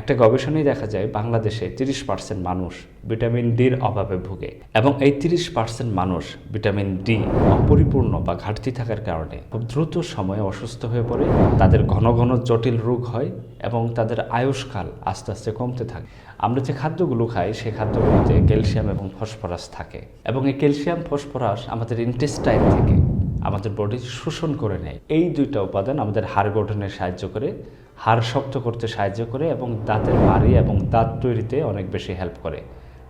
একটা গবেষণায় দেখা যায় বাংলাদেশে তিরিশ পার্সেন্ট মানুষ ভিটামিন ডির অভাবে ভুগে এবং এই তিরিশ পার্সেন্ট মানুষ ভিটামিন ডি অপরিপূর্ণ বা ঘাটতি থাকার কারণে খুব দ্রুত সময়ে অসুস্থ হয়ে পড়ে, তাদের ঘন ঘন জটিল রোগ হয় এবং তাদের আয়ুষ্কাল আস্তে আস্তে কমতে থাকে। আমরা যে খাদ্যগুলো খাই সেই খাদ্যগুলোতে ক্যালসিয়াম এবং ফসফরাস থাকে এবং এই ক্যালসিয়াম, ফসফরাস আমাদের ইন্টেস্টাইন থেকে আমাদের বডি শোষণ করে নেয়। এই দুইটা উপাদান আমাদের হাড় গঠনে সাহায্য করে হাড় শক্ত করতে সাহায্য করে এবং দাঁতের মারি এবং দাঁত তৈরিতে অনেক বেশি হেল্প করে।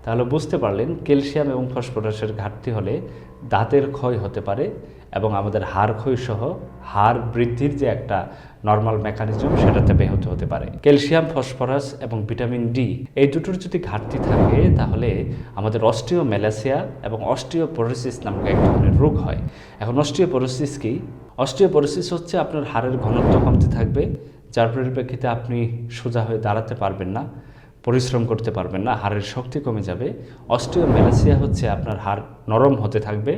তাহলে বুঝতে পারলেন, ক্যালসিয়াম এবং ফসফরাসের ঘাটতি হলে দাঁতের ক্ষয় হতে পারে এবং আমাদের হাড় ক্ষয় সহ হাড় বৃদ্ধির যে একটা নর্মাল মেকানিজম সেটাতে ব্যাহত হতে পারে। ক্যালসিয়াম, ফসফরাস এবং ভিটামিন ডি এই দুটোর যদি ঘাটতি থাকে, তাহলে আমাদের অস্টিও ম্যালাসিয়া এবং অস্টিওপোরোসিস নামক এক ধরনের রোগ হয়। এখন অস্টিওপোরোসিস কি? অস্টিওপোরোসিস হচ্ছে আপনার হাড়ের ঘনত্ব কমতে থাকবে যার পরিপ্রেক্ষিতে আপনি সোজা হয়ে দাঁড়াতে পারবেন না, পরিশ্রম করতে পারবেন না, হাড়ের শক্তি কমে যাবে। অস্টিওমেলাসিয়া হচ্ছে আপনার হাড় নরম হতে থাকবে,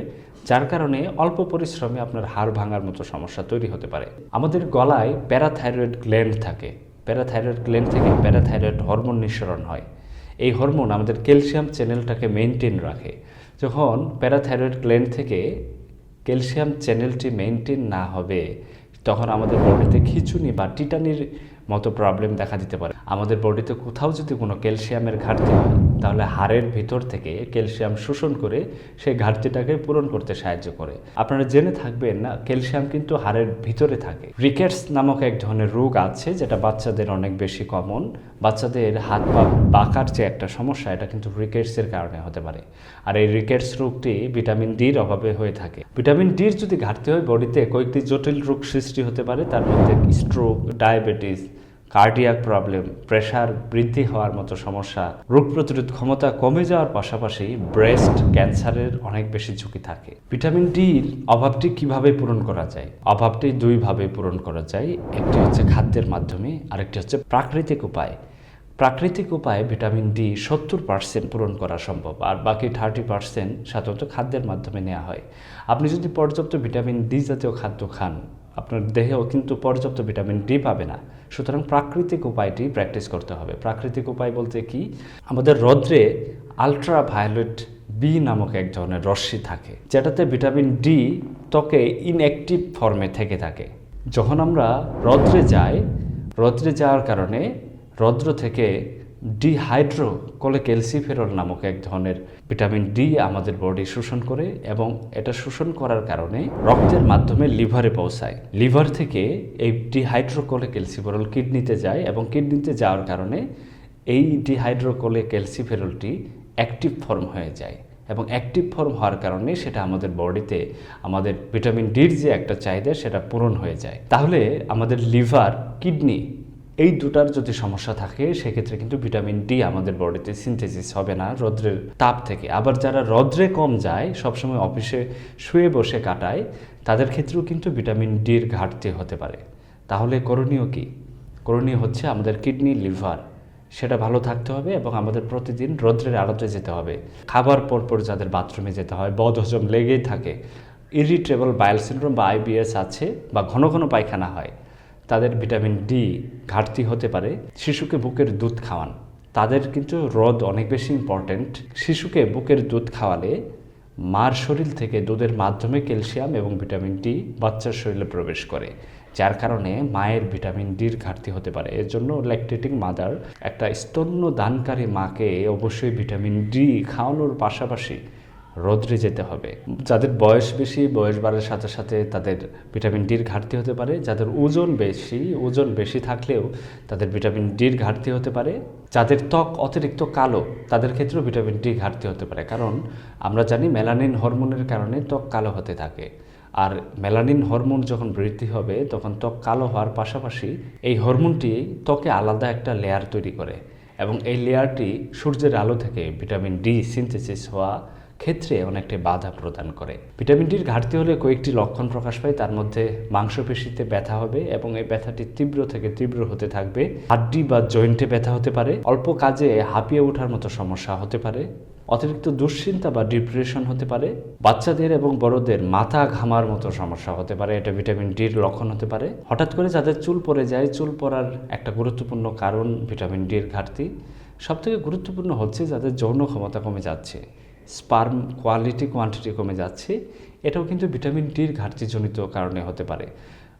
যার কারণে অল্প পরিশ্রমে আপনার হাড় ভাঙার মতো সমস্যা তৈরি হতে পারে। আমাদের গলায় প্যারাথাইরয়েড গ্ল্যান্ড থাকে। প্যারাথাইরয়েড গ্ল্যান্ড থেকে প্যারাথাইরয়েড হরমোন নিঃসরণ হয়। এই হরমোন আমাদের ক্যালসিয়াম চ্যানেলটাকে মেনটেন রাখে। যখন প্যারাথাইরয়েড গ্ল্যান্ড থেকে ক্যালসিয়াম চ্যানেলটি মেনটেন না হবে তখন আমাদের বডিতে খিচুনি বা টিটানির মতো প্রবলেম দেখা দিতে পারে। আমাদের বডিতে কোথাও যদি কোনো ক্যালসিয়ামের ঘাটতি হয়, তাহলে হাড়ের ভিতর থেকে ক্যালসিয়াম শোষণ করে সেই ঘাটতিটাকে পূরণ করতে সাহায্য করে। আপনারা জেনে থাকবেন না, ক্যালসিয়াম কিন্তু হাড়ের ভিতরে থাকে। রিকেটস নামক এক ধরনের রোগ আছে, যেটা বাচ্চাদের অনেক বেশি কমন। বাচ্চাদের হাত পা বাঁকার যে একটা সমস্যা, এটা কিন্তু রিকেটসের কারণে হতে পারে। আর এই রিকেটস রোগটি ভিটামিন ডির অভাবে হয়ে থাকে। ভিটামিন ডির যদি ঘাটতি হয়, বডিতে কয়েকটি জটিল রোগ সৃষ্টি হতে পারে, তার মধ্যে stroke diabetes cardiac problem pressure বৃদ্ধি হওয়ার মতো সমস্যা, রোগ প্রতিরোধ ক্ষমতা কমে যাওয়ার পাশাপাশি ব্রেস্ট ক্যান্সারের অনেক বেশি ঝুঁকি থাকে। ভিটামিন ডির অভাবটি কীভাবে পূরণ করা যায়? অভাবটি দুইভাবে পূরণ করা যায়। একটি হচ্ছে খাদ্যের মাধ্যমে, আরেকটি হচ্ছে প্রাকৃতিক উপায়। প্রাকৃতিক উপায়ে ভিটামিন ডি সত্তর পার্সেন্ট পূরণ করা সম্ভব, আর বাকি থার্টি পার্সেন্ট সাধারণত খাদ্যের মাধ্যমে নেওয়া হয়। আপনি যদি পর্যাপ্ত ভিটামিন ডি জাতীয় খাদ্য খান আপনার দেহেও কিন্তু পর্যাপ্ত ভিটামিন ডি পাবে না। সুতরাং প্রাকৃতিক উপায়টি প্র্যাকটিস করতে হবে। প্রাকৃতিক উপায় বলতে কি? আমাদের রৌদ্রে আলট্রা ভায়োলেট বি নামক এক ধরনের রশ্মি থাকে, যেটাতে ভিটামিন ডি ত্বকে ইনঅ্যাক্টিভ ফর্মে থেকে থাকে। যখন আমরা রৌদ্রে যাই, রৌদ্রে যাওয়ার কারণে রৌদ্র থেকে ডিহাইড্রো কোলে ক্যালসিফেরল নামক এক ধরনের ভিটামিন ডি আমাদের বডি শোষণ করে এবং এটা শোষণ করার কারণে রক্তের মাধ্যমে লিভারে পৌঁছায়। লিভার থেকে এই ডিহাইড্রোকোলে ক্যালসিফেরল কিডনিতে যায় এবং কিডনিতে যাওয়ার কারণে এই ডিহাইড্রোকোলে ক্যালসিফেরলটি অ্যাক্টিভ ফর্ম হয়ে যায় এবং অ্যাক্টিভ ফর্ম হওয়ার কারণে সেটা আমাদের বডিতে, আমাদের ভিটামিন ডির যে একটা চাহিদা সেটা পূরণ হয়ে যায়। তাহলে আমাদের লিভার কিডনি এই দুটার যদি সমস্যা থাকে, সেক্ষেত্রে কিন্তু ভিটামিন ডি আমাদের বডিতে সিনথেসিস হবে না, রৌদ্রের তাপ থেকে। আবার যারা রৌদ্রে কম যায়, সবসময় অফিসে শুয়ে বসে কাটায়, তাদের ক্ষেত্রেও কিন্তু ভিটামিন ডির ঘাটতি হতে পারে। তাহলে করণীয় কি? করণীয় হচ্ছে আমাদের কিডনি, লিভার, সেটা ভালো থাকতে হবে এবং আমাদের প্রতিদিন রৌদ্রের আলোতে যেতে হবে। খাবার পর পর যাদের বাথরুমে যেতে হয়, বদহজম লেগেই থাকে। ইরিটেবল বায়াল সিন্ড্রোম বা আইবিএস আছে বা ঘন ঘন পায়খানা হয়। তাদের ভিটামিন ডি ঘাটতি হতে পারে। শিশুকে বুকের দুধ খাওয়ান। তাদের কিন্তু রদ অনেক বেশি ইম্পর্ট্যান্ট শিশুকে বুকের দুধ খাওয়ালে মার শরীর থেকে দুধের মাধ্যমে ক্যালসিয়াম এবং ভিটামিন ডি বাচ্চার শরীরে প্রবেশ করে, যার কারণে মায়ের ভিটামিন ডির ঘাটতি হতে পারে। এর জন্য ল্যাকটেটিং মাদার একটা স্তন্য দানকারী মাকে অবশ্যই ভিটামিন ডি খাওয়ানোর পাশাপাশি রোদ্রে যেতে হবে। যাদের বয়স বেশি, বয়স বাড়ার সাথে সাথে তাদের ভিটামিন ডির ঘাটতি হতে পারে। যাদের ওজন বেশি ওজন বেশি থাকলেও তাদের ভিটামিন ডির ঘাটতি হতে পারে। যাদের ত্বক অতিরিক্ত কালো, তাদের ক্ষেত্রেও ভিটামিন ডি ঘাটতি হতে পারে। কারণ আমরা জানি মেলানিন হরমোনের কারণে ত্বক কালো হতে থাকে। আর মেলানিন হরমোন যখন বৃদ্ধি হবে, তখন ত্বক কালো হওয়ার পাশাপাশি এই হরমোনটি ত্বকে আলাদা একটা লেয়ার তৈরি করে। এবং এই লেয়ারটি সূর্যের আলো থেকে ভিটামিন ডি, সিনথেসিস হওয়া ক্ষেত্রে অনেকটা বাধা প্রদান করে। ভিটামিন ডির ঘাটতি হলে কয়েকটি লক্ষণ প্রকাশ পায়। তার মধ্যে মাংসপেশিতে ব্যথা হবে এবং এই ব্যথাটি তীব্র থেকে তীব্র হতে থাকবে। হাড্ডি বা জয়েন্টে ব্যথা হতে পারে। অল্প কাজে হাঁপিয়ে ওঠার মতো সমস্যা হতে পারে। অতিরিক্ত দুশ্চিন্তা বা ডিপ্রেশন হতে পারে। বাচ্চাদের এবং বড়দের মাথা ঘামার মতো সমস্যা হতে পারে। এটা ভিটামিন ডির লক্ষণ হতে পারে। হঠাৎ করে যাদের চুল পড়ে যায়, চুল পড়ার একটা গুরুত্বপূর্ণ কারণ ভিটামিন ডির ঘাটতি। সবথেকে গুরুত্বপূর্ণ হচ্ছে যাদের যৌন ক্ষমতা কমে যাচ্ছে। স্পার্ম কোয়ালিটি, কোয়ান্টিটি কমে যাচ্ছে। এটাও কিন্তু ভিটামিন ডির ঘাটতিজনিত কারণে হতে পারে।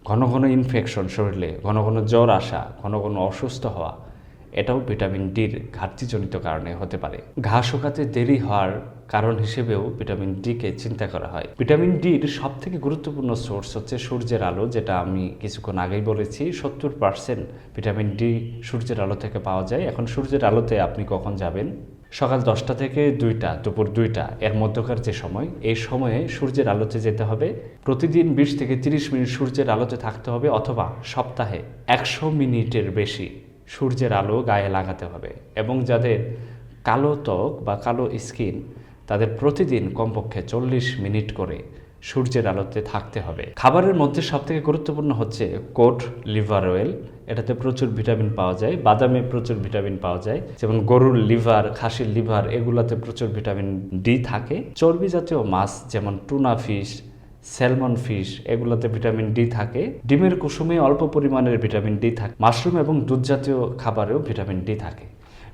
ঘন ঘন ইনফেকশন শরীরে, ঘন ঘন জ্বর আসা, ঘন ঘন অসুস্থ হওয়া, এটাও ভিটামিন ডির ঘাটতিজনিত কারণে হতে পারে। ঘা শুকাতে দেরি হওয়ার কারণ হিসেবেও ভিটামিন ডিকে চিন্তা করা হয়। ভিটামিন ডির সব থেকে গুরুত্বপূর্ণ সোর্স হচ্ছে সূর্যের আলো, যেটা আমি কিছুক্ষণ আগেই বলেছি, সত্তর পার্সেন্ট ভিটামিন ডি সূর্যের আলো থেকে পাওয়া যায়। এখন সূর্যের আলোতে আপনি কখন যাবেন? সকাল দশটা থেকে দুইটা, দুপুর দুইটা, এর মধ্যকার যে সময়, এই সময়ে সূর্যের আলোতে যেতে হবে। প্রতিদিন বিশ থেকে তিরিশ মিনিট সূর্যের আলোতে থাকতে হবে অথবা সপ্তাহে একশো মিনিটের বেশি সূর্যের আলো গায়ে লাগাতে হবে এবং যাদের কালো ত্বক বা কালো স্কিন, তাদের প্রতিদিন কমপক্ষে চল্লিশ মিনিট করে সূর্যের আলোতে থাকতে হবে। খাবারের মধ্যে সবথেকে গুরুত্বপূর্ণ হচ্ছে কোট লিভার অয়েল। এটাতে প্রচুর ভিটামিন পাওয়া যায়, বাদামে প্রচুর ভিটামিন পাওয়া যায়, যেমন গরুর লিভার, খাসির লিভার, এগুলাতে প্রচুর ভিটামিন ডি থাকে। চর্বি জাতীয় মাছ যেমন টুনা ফিশ, স্যালমন ফিশ, এগুলোতে ভিটামিন ডি থাকে। ডিমের কুসুমে অল্প পরিমাণের ভিটামিন ডি থাকে। মাশরুম এবং দুধ জাতীয় খাবারেও ভিটামিন ডি থাকে।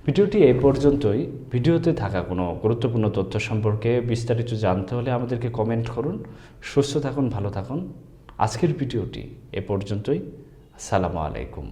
ভিডিওটি এই পর্যন্তই। ভিডিওতে থাকা কোনো গুরুত্বপূর্ণ তথ্য সম্পর্কে বিস্তারিত জানতে হলে আমাদেরকে কমেন্ট করুন। সুস্থ থাকুন, ভালো থাকুন। আজকের ভিডিওটি এ পর্যন্তই। আসসালামু আলাইকুম।